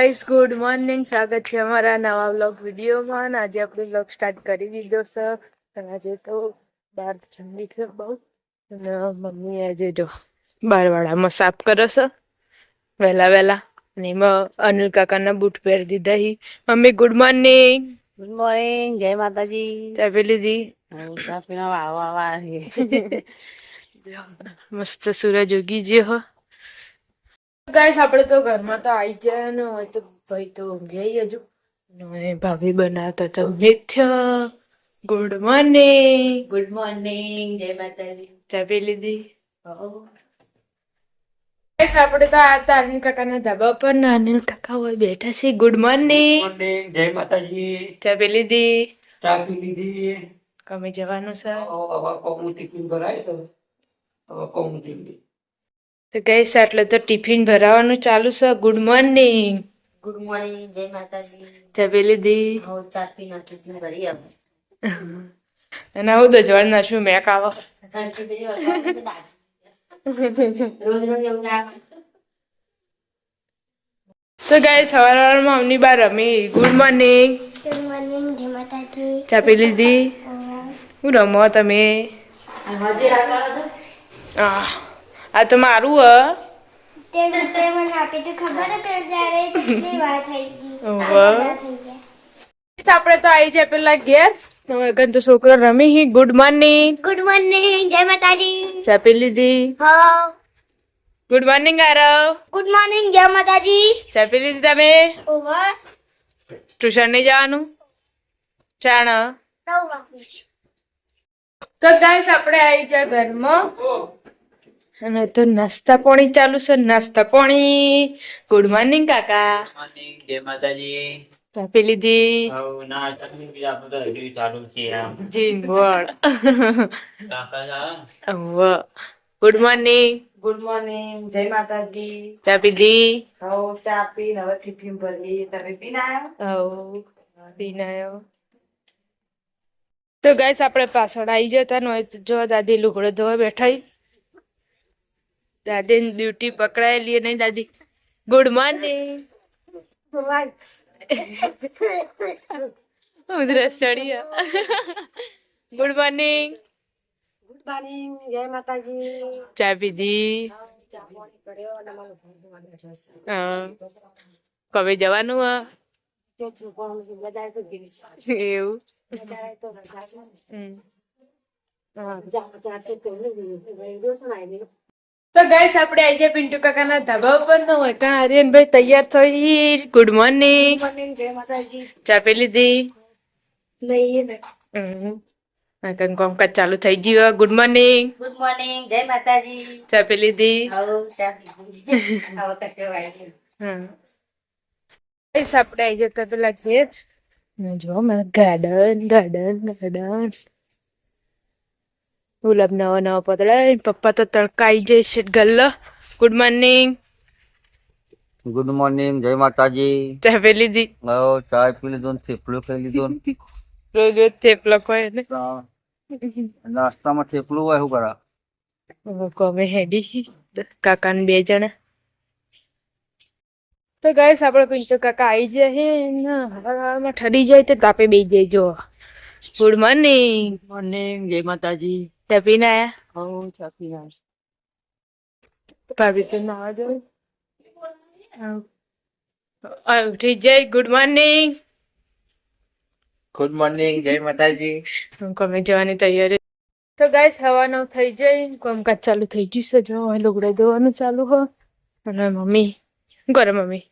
Guys good morning. સ્વાગત છે અમારા નવા વ્લોગ વિડીયોમાં. આજે આપણે વ્લોગ સ્ટાર્ટ કરી દીધો છે. આજે તો બહાર ઠંડી છે બહુ. અને મમ્મી આજે જો બારવાડામાં સાફ કરો છે. વહેલા વહેલા. અને એમાં અનિલ કાકાના બૂટ પહેરી દીધા હી. Mummy good morning. Good morning. જય માતાજી. લીધી? ચા વાવા વાવા મસ્ત સૂરજ ઉગી ગયો હો. ગાઈસ આપણે તો ઘરમાં તો આવી ગયા ને હોય તો ભાઈ તો ઊંઘી હજુ. ભાભી બનાવતા તો મેથ્યા. ગુડ મોર્નિંગ ગુડ મોર્નિંગ જય માતાજી. ચા પી લીધી? ગાઈસ આપણે તો આ હતા અનિલ કાકાના ધાબા પર ને અનિલ કાકા હોય બેઠા છે ગુડ મોર્નિંગ જય માતાજી. ચા પી લીધી? ચા પી લીધી. કમે જવાનું છે હવે કોમું ટિફિન ભરાય તો. હવે કોમું જઈએ તો ગઈસ એટલે તો ટિફિન ભરાવાનું ચાલુ છે. Good morning. ગુડ મોર્નિંગ જય માતાજી. ચા પી લીધી હું ચા પીના ટિફિન ભરી આવું અને હું દજવાડ નાશું મેં આવો. રોજ રોજ એવું તો ગાય સવાર સવારમાં અમની બાર રમી. Good morning. ગુડ મોર્નિંગ જય માતાજી. ચા પી લીધી? હું. રમો તમે? તો? આ તો મારું હ. તે તે મને આપી તો ખબર જ ત્યારે કેટલી વાર થઈ ગઈ. ઓહો. આ થઈ ગયા. આપણે તો આવી જાય પેલા ઘેર. તો છોકરો રમી હી. ગુડ મોર્નિંગ ગુડ મોર્નિંગ જય માતાજી. ચા પી લીધી? હો good morning Aarav good morning જય માતાજી. ચા પી લીધી તમે? ઓવર ટ્યુશન નહીં જવાનું? ચાણ તો ગાઈસ આપણે આવી જાય ઘરમાં. અને તો નાસ્તા પાણી ચાલુ છે. નાસ્તા પાણી. ગુડ મોર્નિંગ કાકા. જય માતાજી. કાપી લીધી? જા. ગુડ મોર્નિંગ ગુડ મોર્નિંગ જય માતાજી. ચા પીધી હવ ચા પી હવે ટિફિન ભરી તમે પીને આવ્યો હવ. પીને આવ્યો તો ગાઈસ આપણે પાછળ આવી જતા ન હોય તો જો દાદી લુગડો ધોવા બેઠા ઈ. દાદીની ડ્યુટી પકડાયેલી નહીં દાદી ગુડ મોર્નિંગ ઉધરસ ચડી ગુડ મોર્નિંગ ગુડ મોર્નિંગ જય માતાજી ચા પીધી ચા પાણી કર્યો અને મારું ઘર ધોવાનું છે હા કবে જવાનું હા તો છોકરાઓને બધાએ તો ગીર એવું બધાએ તો ગાઈસ આપણે આજે પિન્ટુ કાકાના ધાબા ઉપર નો હોય. કાં આર્યનભાઈ તૈયાર થઈ? ગુડ મોર્નિંગ મોર્નિંગ જય માતાજી. ચા પી લીધી? નહીં ચાલુ થઈ ગયું ગુડ મોર્નિંગ ગુડ મોર્નિંગ જય માતાજી. ચા પી લીધી? ગાઈસ આપણે આવી જતા પેલા ઘેર. જો મેં ગાર્ડન ગાર્ડન ગાર્ડન ગુલાબ નવા નવા પતળા પપ્પા તો તડકાઈ જાય છે ગલ્લો ગુડ મોર્નિંગ ગુડ મોર્નિંગ જય માતાજી ચા પી લીધી ઓ ચા પી લીધો થેપલો થેપલું ખાઈ લીધું રોજ રોજ થેપલો ખાય ને નાસ્તામાં થેપલું હોય શું કરા કોમે હેડી કાકા ને બે જણા તો ગાઈસ આપણે પિન્ટુ કાકા આવી જાય ને હવામાં ઠરી જાય તો તાપે બે જાય જો ગુડ મોર્નિંગ મોર્નિંગ જય માતાજી ચા પીને આયા હવ ચા પીના ભાભી તો નાવા દો ઉઠી જાય ગુડ મોર્નિંગ ગુડ મોર્નિંગ જય માતાજી કોમે જવાની તૈયારી તો ગાઈસ હવાનો થઈ જાય કામકાજ ચાલુ થઈ જશે જો હવે લુગડા ધોવાનું ચાલુ હો અને મમ્મી શું કરે મમ્મી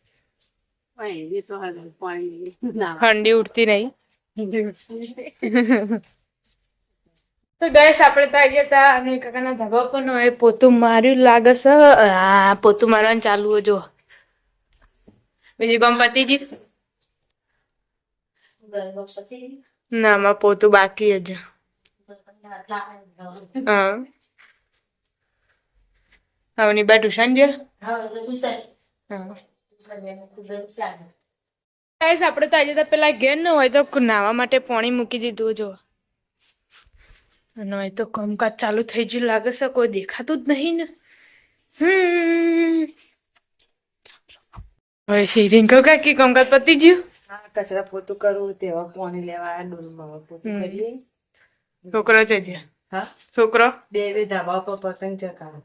પાણી તો હવે પાણી ના ઠંડી ઉડતી નહીં તો ગેસ આપણે તો આવી ગયા અને કાકાના ધાબા પર નો એ પોતું માર્યું લાગે છે. આ પોતું મારવાનું ચાલુ હો, જો. બીજી કામ પતી ગઈ? ના માં પોતું બાકી જ હા. હવની બા ટ્યુશન જે? હા. આપણે તો આજે પેલા ઘેર ન હોય તો નાવા માટે પાણી મૂકી દીધું, જો. અને તો કામકાજ ચાલુ થઈ ગયું લાગે છે કોઈ દેખાતું જ નહીં ને. હમ. હવે શીરિંકો કાકી કામકાજ પતી ગયું? હા કચરા પોતું કરવું તેવા પાણી લેવા ડોલમાં પોતું કરી છોકરો છે ત્યાં? હા? છોકરો? બે બે ધાબા પર પતંગ ચકાવે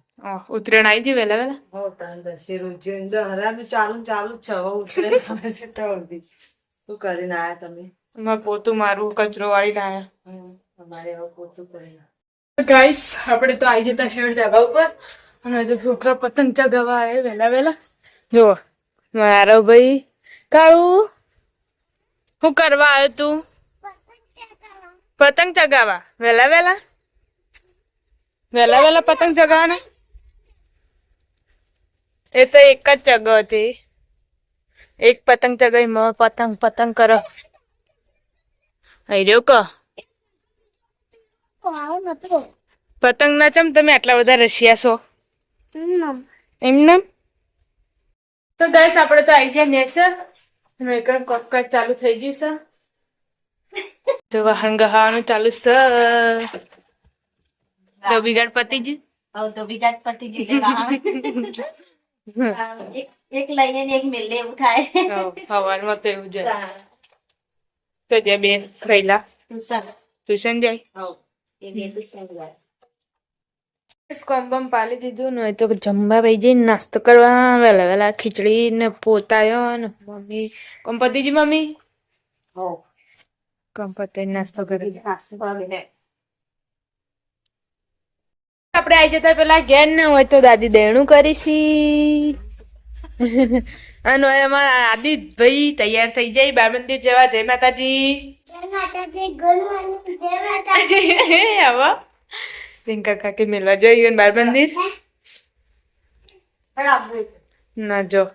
ઉત્તરાયણ આવી ગયું વહેલા વહેલા? હો તાન દસે રોજ હરાનું ચાલુ ચાલુ જ છે હવે ઉતરે છે તો શું કરીને આયા તમે? મેં પોતું મારું કચરો વાળી લાયા ગાઈસ આપણે તો આવી જતા શેર ધાબા ઉપર. અને તો છોકરા પતંગ ચગાવવા આવે વહેલા વહેલા. જો મારો ભાઈ. કાળુ, શું કરવા આવ્યો તું? પતંગ ચગાવવા. વહેલા વહેલા? વહેલા વહેલા પતંગ ચગાવવાના? એ તો એક જ ચગો હતી. એક પતંગ ચગાવી પતંગ પતંગ કરો. રહ્યો ક? પતંગ ના ચમ તમે આટલા બધા રશિયા છો? એમને તો ગાઈસ આપણે તો આવી ગયા નેચર મેકર કોકકાજ ચાલુ થઈ ગયું છે. તો વાહન ગહાવાનું ચાલુ છે. તો બિગાડ પતી જ હવે તો બીજા જ ગઈ એક એક લઈને ને એક મેલે એવું થાય. સવારમાં તો એવું જાય તો જે બેન રહેલા. ટ્યુશન. ટ્યુશન જાય? હવ ટ્યુશન જાય કોમ બમ પાલી દીધું ને તો જમવા ભાઈ નાસ્તો કરવા વહેલા વહેલા ખીચડી ને પોતાયો ને મમ્મી કોમ મમ્મી? હો. કોમ નાસ્તો કરી આપણે આવી જતા પેલા ઘેર ના હોય તો દાદી દેણું કરીશી. અને હવે અમારા આદિત ભાઈ તૈયાર થઈ જાય બાર મંદિર જેવા. જય માતાજી. આવો. રિંકા કાકી મેળવા જોઈએ બાર મંદિર ના જો.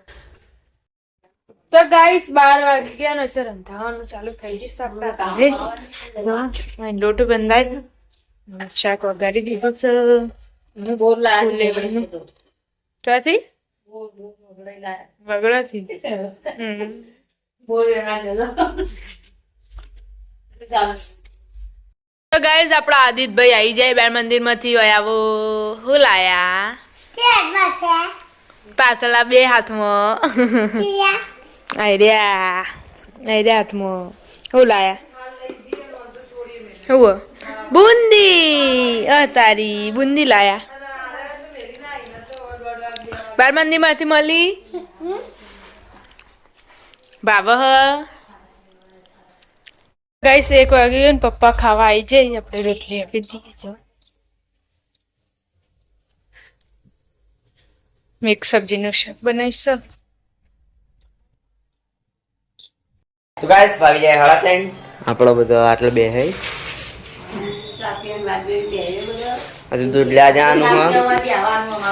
તો ગાઈસ બાર વાગી ગયા ને છે રંધાવાનું ચાલુ થઈ ગયું આપણે લોટ બંધાય. શાક વગાડી દીધું છે. લાવી ક્યાંથી? વગડાથી. તો ગાઈઝ આપણા આદિતભાઈ આવી જાય બેન મંદિરમાંથી આવો. હું લાયા? પાછલા બે હાથમાં. આઈડિયા આઈડિયા હાથમાં. હું લાયા? હું. બુંદી. અ તારી. બુંદી લાયા. બાર મંદિરમાંથી મળી? બાબા ગાઈસ, એક વાગી ગયો ને પપ્પા ખાવા આવી જાય આપણે રોટલી આપી દઈએ. જો. મિક્સ સબ્જીનું શાક બનાવીશું તો ગાઈસ ભાવી જાય હળા આપણો બધો આટલો બે હઈ. હજુ દૂધ લેવા જવાનું હ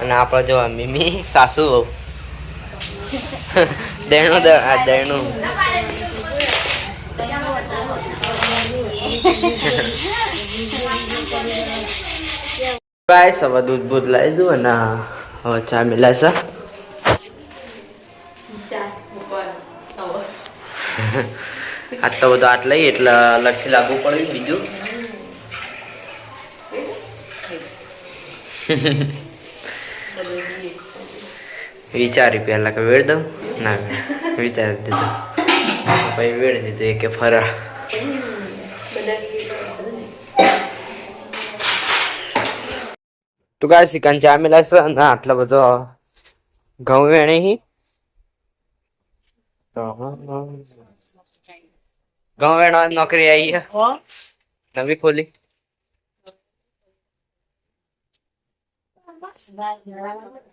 અને આપણે જો મિમી સાસુ દેણું દ- આ દેણું ગાઈસ હવે દૂધ બૂધ લાવી દઉં અને હવે ચા મિલાશે આજ તો બધું આટ લઈ એટલે અલગથી લાગવું પડ્યું બીજું. વિચારી પેલા કે વેળ દઉં? ના, વિચારી દીધું. પછી વેળ દીધું, એ કે ફરા. તું કાંઈ શીખાન ચા મિલાશે ના, આટલો બધો ઘઉં વેણી તો વેણવા નોકરી આવી છે નવી ખોલી.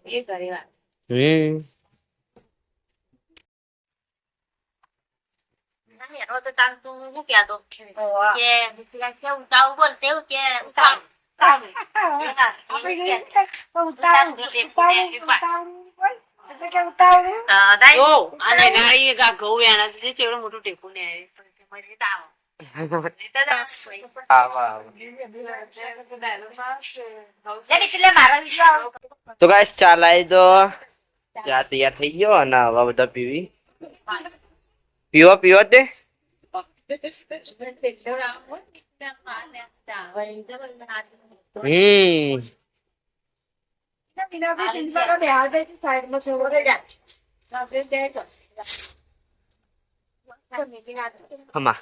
મોટું કરી વાત. એનો તો ગાઈસ ઉતાવું તો ચા તૈયાર થઈ ગયો અને હવે બધા પીવી. પીવો પીવો તે. હમ. હમા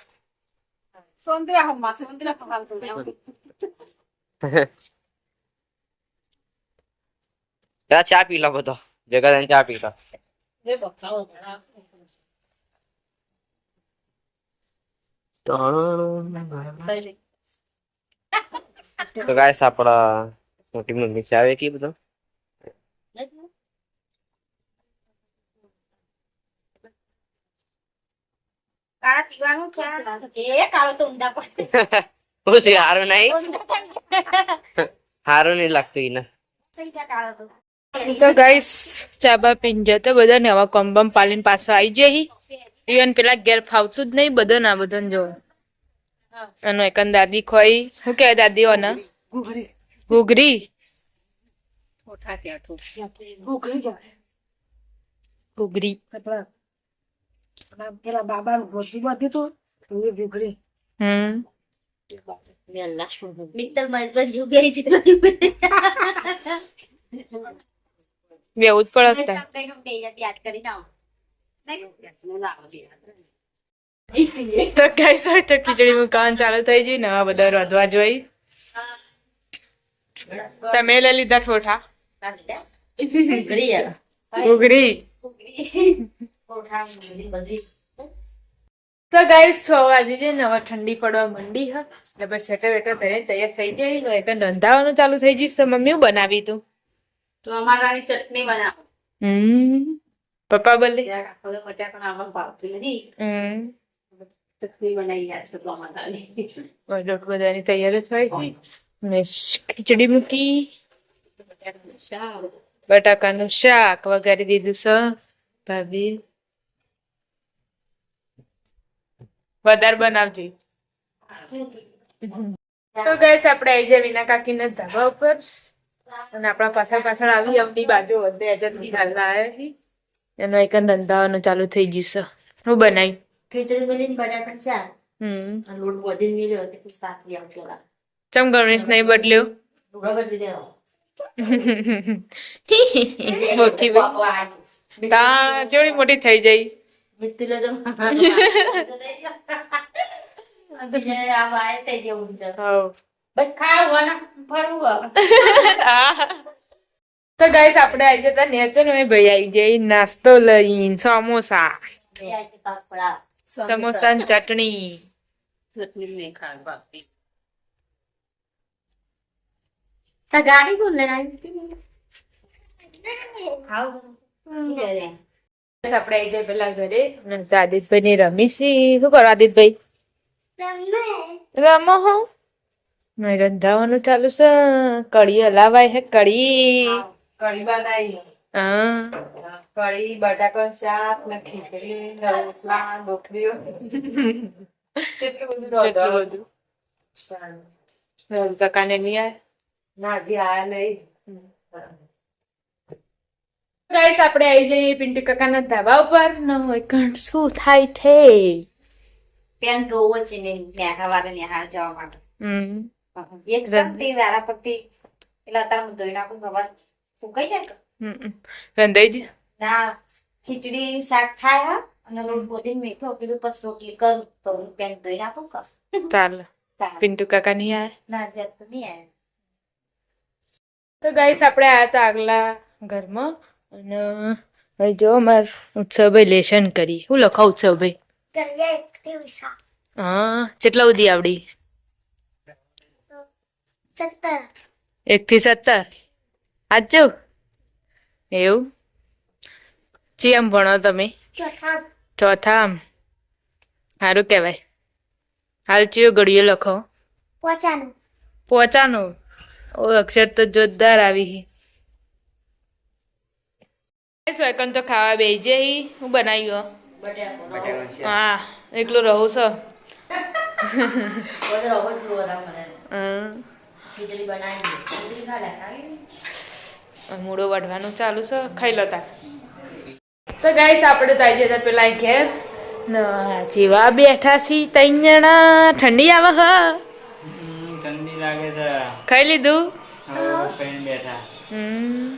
પેલા ચા પી લો બધો ભેગા થઈને ચા પી લો તો ગાય આપણા મોટી મમ્મી ચા આવે કે બધો કાળા પીવાનું છે એ કાળો તો ઊંધા પડશે હું છે હારું નહીં? હારું નહીં લાગતું કાળો તો. તો ગાઈસ ચાબા પીન જતો બધા ને હવે કોમ્બમ પાલીને પાછો આવી જઈ ઇવન પેલા ઘેર ફાવતું જ નહીં બધા ના બધા જો. એનો એકન દાદી ખોઈ. શું કે દાદી ઓને? ઘૂઘરી ઘૂઘરી પેલા બાબાનું ગોતી બધી તો એ ભૂખરી હમ. મિત્તલ મહેશભાઈ જીવ ચિત્ર બેવું જ પડે યાદ કરી નાવ તો ગાઈસ હોય તો ખીચડી મુકાન ચાલુ થઈ ગઈ નવા બધા રોધવા જોઈ. તમે લઈ લીધા ઠોઠા? ઘૂઘરી તો ગાઈસ છો આજે છે ને હવે ઠંડી પડવા મંડી હ એટલે બસ સ્વેટર વેટર પહેરીને તૈયાર થઈ જાય ને એટલે રંધાવાનું ચાલુ થઈ જઈશ તો મમ્મી હું બનાવી તું તો અમારાની ચટણી બનાવ. હમ. પપ્પા બોલે? બટાકા આમાં ભાવતું નથી. ચટણી બનાવી આપશે તો અમારાની રોટ બધાની તૈયારી થઈ ગઈ ને ખીચડી મૂકી. બટાકાનું શાક વઘારી દીધું છે ભાભી. વધારે બનાવજે. તો ગઈસ આપણે આવી જાય વિના કાકીના ધાબા ઉપર અને આપણા પાછળ પાછળ આવી અમની બાજુ વધે અજત એનો એક ધંધાવાનું ચાલુ થઈ ગયું છે. હું બનાવી ખીચડી બનીને બટાકા ચાર હમ. લોટ બોધીને મેલ્યો તો તું શાક લઈ આવજો ચમ ગણેશ નહીં બદલ્યો? બદલી દેવો મોટી મોટી થઈ જઈ. મિત્તી લો તો ગાઈસ આપણે આવી જતા નેચર ને ભાઈ આવી જઈ નાસ્તો લઈને સમોસા સમોસા ને ચટણી ચટણી નહીં ખાવા બાપી ગાડી બોલ આપણે આવી જાય પેલા ઘરે. આદિત્યભાઈ ની રમી છે શું કરો રમો. હો. નહીં રંધાવાનું ચાલુ છે કઢી હલાવાય હે કઢી. કઢી બનાવી. હા. કઢી બટાકા શાક ને ખીચડી રોટલા ઢોકળીઓ કેટલું બધું બધું? કાકાને નહીં આય? ના હજી આયા નહીં. ગાઈસ આપણે આવી જઈએ પિન્ટુ કાકાના ધાબા ઉપર. ન હોય કણ શું થાય છે? પેન ધોવો છે ને નેહા વાળા નેહા જવા માટે. હમ. એક શાંતિ વાળા પતિ એટલે અત્યારે ધોઈ નાખું ખબર સુકાઈ જાય? હમ. રંધાઈ જ? ના ખીચડી શાક થાય હા. અને લોટ બોધી મીઠો પેલું પછી રોટલી કરું. તો પેન ધોઈ નાખું કસ ચાલ. પિન્ટુ કાકા નહીં આવે ના જ્યાં તો નહીં આવે તો ગાઈસ આપણે આયા હતા આગલા ઘરમાં. અને હવે જો અમાર ઉત્સવભાઈ લેશન કરી. હું લખા ઉત્સવભાઈ? હા કેટલા સુધી આવડી? એક થી સત્તર? આજો એવું? ચી આમ ભણો તમે? ચોથા ચોથા આમ સારું કહેવાય. હાલ ચિયો ઘડીએ લખો. પોચાનું પોચાનું ઓ અક્ષર તો જોરદાર આવી સ્વેકન તો ખાવા બેજે હું બનાવ્યો હા એકલો રહું છો? મૂળો વાઢવાનું ચાલુ છે ખાઈ લો તા તો ગાઈસ આપણે તો આવી જતા પેલા ઘેર. જેવા બેઠા છી ત્રણ જણા ઠંડી આવે હ? ઠંડી લાગે છે. ખાઈ લીધું? બેઠા. હમ.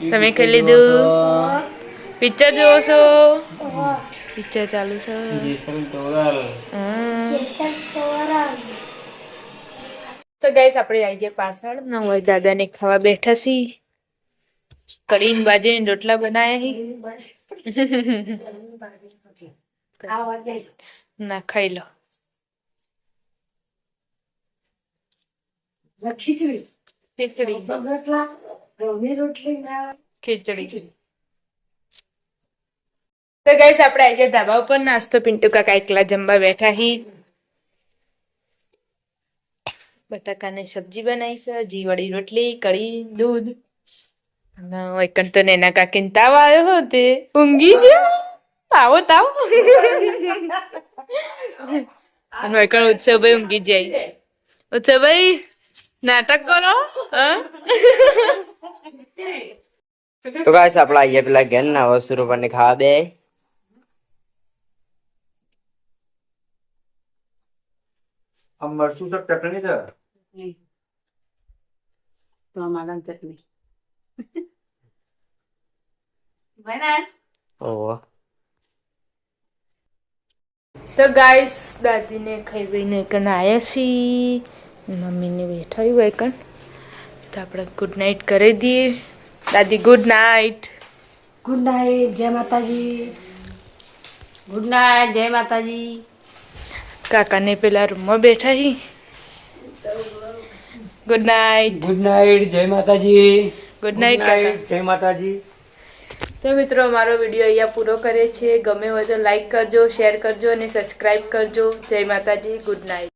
તમે ખાઈ લીધું? પિક્ચર જોવો છો? પિક્ચર ચાલુ છે. તો ગાઈસ આપણે આવી ગયા પાછળ. નવ દાદાને ખાવા બેઠા છીએ કઢીને બાજરીને રોટલા બનાયા હી. ના ખાઈ લો. ખીચડી. ઘઉંની રોટલી ના ખીચડી. તો ગઈસ આપણે આજે ધાબા ઉપર નાસ્તો પિન્ટુ કાકા એકલા જમવા બેઠા હી. બટાકાની સબ્જી બનાવી છે જીવડી રોટલી, કઢી, દૂધ. એકન તો નેના કાકીને તાવ આવ્યો હો તે. ઊંઘી ગયો. આવો તાવ. અને એકણ ઉત્સવભાઈ ઊંઘી જાય ઉત્સવભાઈ, નાટક કરો, હા? તો ગાઈસ આપણે આવીએ પેલા ઘેર ના વસ્તુ રૂપાને ખાવા બે. આ મરચું તો ચટણી છે? ટમાટા ચટણી. ઓહો. તો ગાઈસ દાદીને ખાઈ પીને કણ આવ્યા છીએ મમ્મીને બેઠા હોય કણ તો આપણે ગુડ નાઇટ કરી દઈએ. દાદી ગુડ નાઇટ ગુડ નાઇટ જય માતાજી. ગુડ નાઇટ જય માતાજી. કાકાને પેલા રૂમમાં બેઠા હી. ગુડ નાઇટ ગુડ નાઇટ જય માતાજી. ગુડ નાઇટ જય માતાજી. તો મિત્રો અમારો વીડિયો અહીંયા પૂરો કરે છે. ગમે હોય તો લાઈક કરજો શેર કરજો અને સબસ્ક્રાઈબ કરજો. જય માતાજી ગુડ નાઇટ